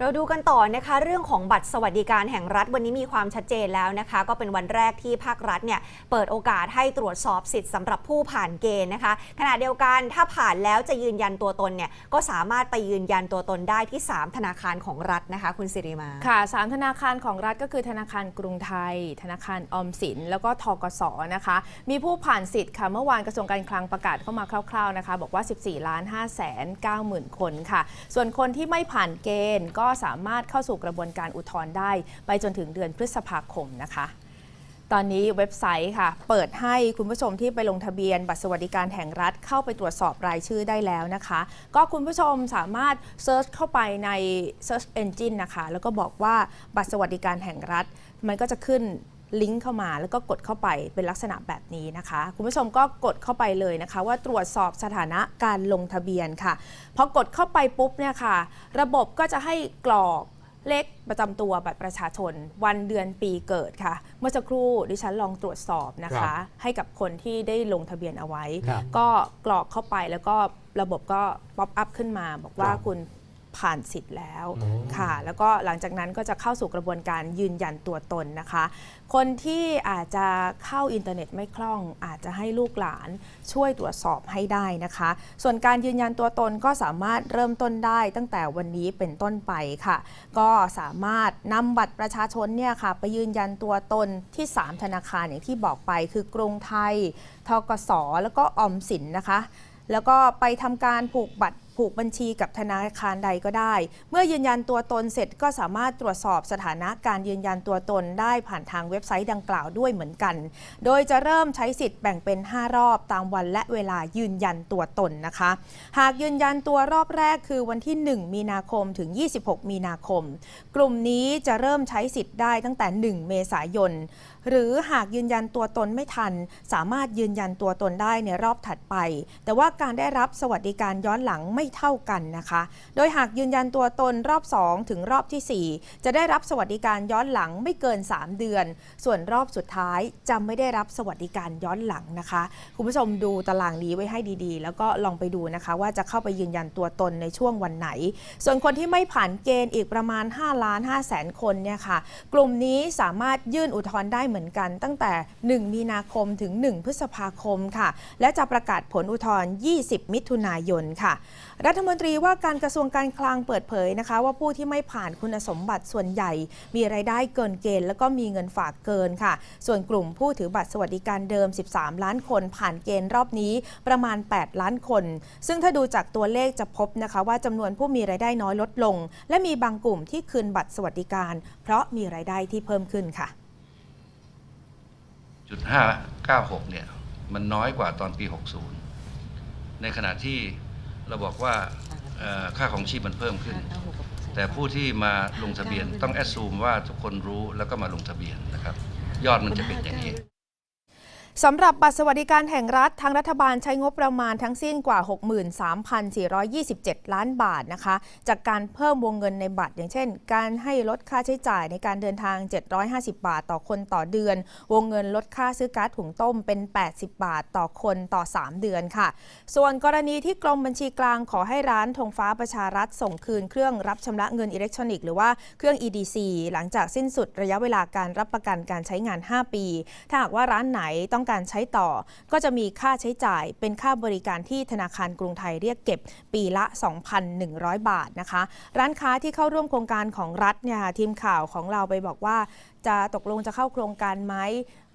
เราดูกันต่อนะคะเรื่องของบัตรสวัสดิการแห่งรัฐวันนี้มีความชัดเจนแล้วนะคะ ก็เป็นวันแรกที่ภาครัฐเนี่ยเปิดโอกาสให้ตรวจสอบสิทธิ์สำหรับผู้ผ่านเกณฑ์นะคะ ขณะเดียวกันถ้าผ่านแล้วจะยืนยันตัวตนเนี่ยก็สามารถไปยืนยันตัวตนได้ที่ 3 ธนาคารของรัฐนะคะคุณสิริมาค่ะสามธนาคารของรัฐก็คือธนาคารกรุงไทย ธนาคารออมสิน แล้วก็ทกสนะคะ มีผู้ผ่านสิทธิ์ค่ะเมื่อวานกระทรวงการคลังประกาศเข้ามาคร่าวๆนะคะ บอกว่า 14ล้าน5แสน9หมื่นคนค่ะ ส่วนคนที่ไม่ผ่านเกณฑ์ก็็สามารถเข้าสู่กระบวนการอุทธรณ์ได้ ไปจนถึงเดือนพฤษภาคมนะคะตอนนี้เว็บไซต์ค่ะ เปิดให้คุณผู้ชมที่ไปลงทะเบียน บัตรสวัสดิการแห่งรัฐเข้าไปตรวจสอบรายชื่อได้แล้วนะคะ ก็คุณผู้ชมสามารถเซิร์ชเข้าไปใน Search Engine นะคะ แล้วก็บอกว่าบัตรสวัสดิการแห่งรัฐ มันก็จะขึ้น ลิงก์เข้ามาแล้วก็กดเข้าไปเป็นลักษณะแบบนี้นะคะ คุณผู้ชมก็กดเข้าไปเลยนะคะ ว่าตรวจสอบสถานะการลงทะเบียนค่ะพอกดเข้าไปปุ๊บเนี่ยค่ะ ระบบก็จะให้กรอกเลขประจำตัวบัตรประชาชน วันเดือนปีเกิดค่ะ เมื่อสักครู่ดิฉันลองตรวจสอบนะครัคะบให้กับคนที่ได้ลงทะเบียนเอาไว้ครับก็กรอกเข้าไปแล้วก็ระบบก็ป๊อปอัพขึ้นมา บอกว่าครับคุณ ผ่านสิทธิ์แล้วอ๋อค่ะ แล้วก็หลังจากนั้นก็จะเข้าสู่กระบวนการยืนยันตัวตนนะคะ คนที่อาจจะเข้าอินเทอร์เน็ตไม่คล่อง อาจจะให้ลูกหลานช่วยตรวจสอบให้ได้นะคะ ส่วนการยืนยันตัวตนก็สามารถเริ่มต้นได้ตั้งแต่วันนี้เป็นต้นไปค่ะ ก็สามารถนำบัตรประชาชนเนี่ยค่ะไปยืนยันตัวตนที่ 3 ธนาคารอย่างที่บอกไป คือกรุงไทยทกสแล้วก็ออมสินนะคะ แล้วก็ไปทำการผูกบัตร ผูกบัญชีกับธนาคารใดก็ได้ เมื่อยืนยันตัวตนเสร็จก็สามารถตรวจสอบสถานะการยืนยันตัวตนได้ผ่านทางเว็บไซต์ดังกล่าวด้วยเหมือนกัน โดยจะเริ่มใช้สิทธิ์แบ่งเป็น 5 รอบตามวันและเวลายืนยันตัวตนนะคะ หากยืนยันตัวรอบแรกคือวันที่ 1 มีนาคมถึง 26 มีนาคม กลุ่มนี้จะเริ่มใช้สิทธิ์ได้ตั้งแต่ 1 เมษายน หรือหากยืนยันตัวตนไม่ทัน สามารถยืนยันตัวตนได้ในรอบถัดไป แต่ว่าการได้รับสวัสดิการย้อนหลังไม่เท่ากันนะคะ โดยหากยืนยันตัวตนรอบ 2 ถึงรอบทีสี่ 4 จะได้รับสวัสดิการย้อนหลังไม่เกิน 3 เดือน ส่วนรอบสุดท้ายจะไม่ได้รับสวัสดิการย้อนหลังนะคะ คุณผู้ชมดูตารางนี้ไว้ให้ดีๆ แล้วก็ลองไปดูนะคะ ว่าจะเข้าไปยืนยันตัวตนในช่วงวันไหน ส่วนคนที่ไม่ผ่านเกณฑ์อีกประมาณ5ล้าน5แสนคนเนี่ยค่ะ กลุ่มนี้สามารถยื่นอุทธรณ์ได้เหมือนกันตั้งแต่ 1 มีนาคมถึง 1 พฤษภาคมค่ะ และจะประกาศผลอุทธรณ์ 20 มิถุนายนค่ะรัฐมนตรีว่าการกระทรวงการคลังเปิดเผยนะคะ ว่าผู้ที่ไม่ผ่านคุณสมบัติส่วนใหญ่ มีรายได้เกินเกณฑ์ แล้วก็มีเงินฝากเกินค่ะ ส่วนกลุ่มผู้ถือบัตรสวัสดิการเดิม 13 ล้านคน ผ่านเกณฑ์รอบนี้ประมาณ 8 ล้านคน ซึ่งถ้าดูจากตัวเลขจะพบนะคะว่าจำนวนผู้มีรายได้น้อยลดลง และมีบางกลุ่มที่คืนบัตรสวัสดิการ เพราะมีรายได้ที่เพิ่มขึ้นค่ะจุดห้าเก้าหกเนี่ยมันน้อยกว่าตอนปีหกศูนย์ในขณะที่ เราบอกว่าค่าของชีพมันเพิ่มขึ้น แต่ผู้ที่มาลงทะเบียนต้องแอดซูมว่าทุกคนรู้แล้วก็มาลงทะเบียนนะครับ ยอดมันจะเป็นอย่างนี้ สำหรับบัตรสวัสดิการแห่งรัฐทางรัฐบาลใช้งบประมาณทั้งสิ้นกว่า 63,427 ล้านบาทนะคะ จากการเพิ่มวงเงินในบัตร อย่างเช่น การให้ลดค่าใช้จ่ายในการเดินทาง 750 บาทต่อคนต่อเดือน วงเงินลดค่าซื้อก๊าซถุงต้มเป็น 80 บาทต่อคนต่อ 3 เดือนค่ะ ส่วนกรณีที่กรมบัญชีกลางขอให้ร้านธงฟ้าประชารัฐส่งคืนเครื่องรับชำระเงินอิเล็กทรอนิกส์หรือว่าเครื่อง EDC หลังจากสิ้นสุดระยะเวลาการรับประกันการใช้งาน 5 ปี ถ้าหากว่าร้านไหนต้องการใช้ต่อ ก็จะมีค่าใช้จ่ายเป็นค่าบริการที่ธนาคารกรุงไทยเรียกเก็บปีละ 2,100 บาทนะคะ ร้านค้าที่เข้าร่วมโครงการของรัฐเนี่ยค่ะทีมข่าวของเราไปบอกว่า จะตกลงจะเข้าโครงการไหม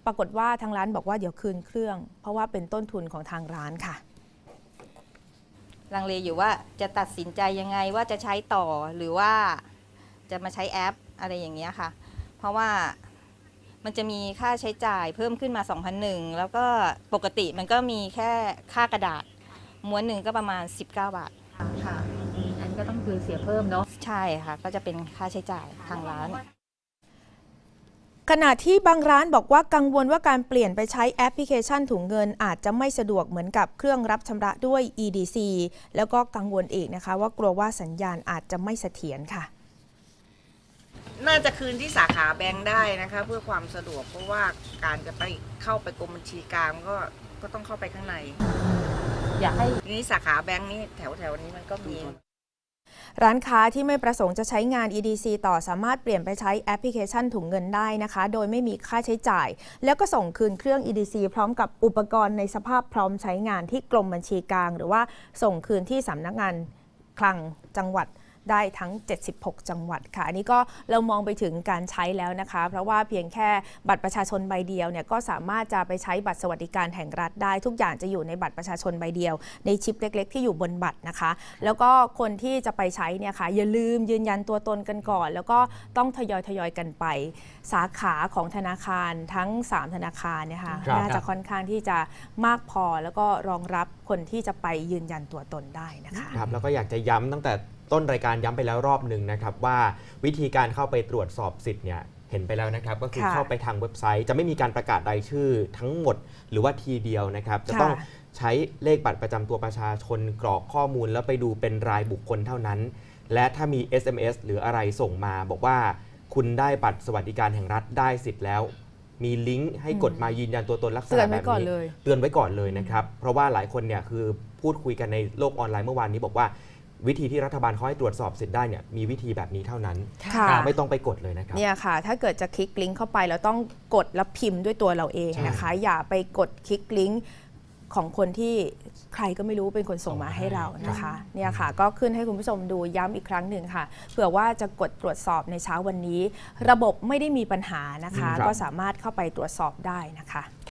ปรากฏว่าทางร้านบอกว่าเดี๋ยวคืนเครื่อง เพราะว่าเป็นต้นทุนของทางร้านค่ะลังเลอยู่ว่าจะตัดสินใจยังไงว่าจะใช้ต่อหรือว่าจะมาใช้แอปอะไรอย่างเงี้ยค่ะ เพราะว่า มันจะมีค่าใช้จ่ายเพิ่มขึ้นมา 2,001แล้วก็ปกติมันก็มีแค่ค่ากระดาษ ม้วนหนึ่งก็ประมาณ 19 บาท ค่ะอืมอันก็ต้องคือเสียเพิ่มเนาะ ใช่ค่ะ ก็จะเป็นค่าใช้จ่ายทางร้าน ขณะที่บางร้านบอกว่ากังวลว่าการเปลี่ยนไปใช้แอปพลิเคชันถุงเงินอาจจะไม่สะดวกเหมือนกับเครื่องรับชำระด้วย EDC แล้วก็กังวลอีกนะคะ ว่ากลัวว่าสัญญาณอาจจะไม่เสถียรค่ะ น่าจะคืนที่สาขาแบงค์ได้นะคะ เพื่อความสะดวกเพราะว่าการจะไปเข้าไปกรมบัญชีกลางก็ก็ต้องเข้าไปข้างในอยากให้ทีนี้สาขาแบงค์นี่แถวแถวๆนี้มันก็มีร้านค้าที่ไม่ประสงค์จะใช้งาน EDC ต่อสามารถเปลี่ยนไปใช้แอปพลิเคชันถุงเงินได้นะคะ โดยไม่มีค่าใช้จ่าย แล้วก็ส่งคืนเครื่อง EDC พร้อมกับอุปกรณ์ในสภาพพร้อมใช้งานที่กรมบัญชีกลาง หรือว่าส่งคืนที่สำนักงานคลังจังหวัด ได้ทั้ง 76 จังหวัดค่ะ อันนี้ก็เรามองไปถึงการใช้แล้วนะคะ เพราะว่าเพียงแค่บัตรประชาชนใบเดียวเนี่ยก็สามารถจะไปใช้บัตรสวัสดิการแห่งรัฐได้ ทุกอย่างจะอยู่ในบัตรประชาชนใบเดียว ในชิปเล็ก ๆ ที่อยู่บนบัตรนะคะ แล้วก็คนที่จะไปใช้เนี่ยค่ะอย่าลืมยืนยันตัวตนกันก่อน แล้วก็ต้องทยอยทยอยๆกันไป สาขาของธนาคารทั้ง 3 ธนาคารเนี่ยค่ะครับ น่าจะค่อนข้างที่จะมากพอแล้วก็รองรับคนที่จะไปยืนยันตัวตนได้นะคะ ครับแล้วก็อยากจะย้ำตั้งแต่ ต้นรายการย้ำไปแล้วรอบหนึ่งนะครับว่าวิธีการเข้าไปตรวจสอบสิทธิ์เนี่ยเห็นไปแล้วนะครับ ก็คือค่ะเข้าไปทางเว็บไซต์จะไม่มีการประกาศรายชื่อทั้งหมดหรือว่าทีเดียวนะครับ จะค่ะต้องใช้เลขบัตรประจำตัวประชาชนกรอกข้อมูล แล้วไปดูเป็นรายบุคคลเท่านั้น และถ้ามี SMS หรืออะไรส่งมาบอกว่าคุณได้บัตรสวัสดิการแห่งรัฐได้สิทธิ์แล้ว มีลิงก์ให้กดมายืนยันตัวตนลักษเตืณะอนแบไว้บก่อนนี้เลยเตือนไว้ก่อนเลยนะครับ เพราะว่าหลายคนเนี่ยคือพูดคุยกันในโลกออนไลน์เมื่อวานนี้บอกว่า วิธีที่รัฐบาลเขาให้ตรวจสอบสิทธิ์ได้เนี่ยมีวิธีแบบนี้เท่านั้นค่ะไม่ต้องไปกดเลยนะครับ เนี่ยค่ะ ถ้าเกิดจะคลิกลิงก์เข้าไปเราต้องกดแล้วพิมพ์ด้วยตัวเราเองนะคะ อย่าไปกดคลิกลิงก์ของคนที่ใครก็ไม่รู้เป็นคนส่งมาให้เรานะคะ เนี่ยค่ะ ก็ขึ้นให้คุณผู้ชมดูย้ำอีกครั้งหนึ่งค่ะ เผื่อว่าจะกดตรวจสอบในเช้าวันนี้ ระบบไม่ได้มีปัญหานะคะครับ ก็สามารถเข้าไปตรวจสอบได้นะคะ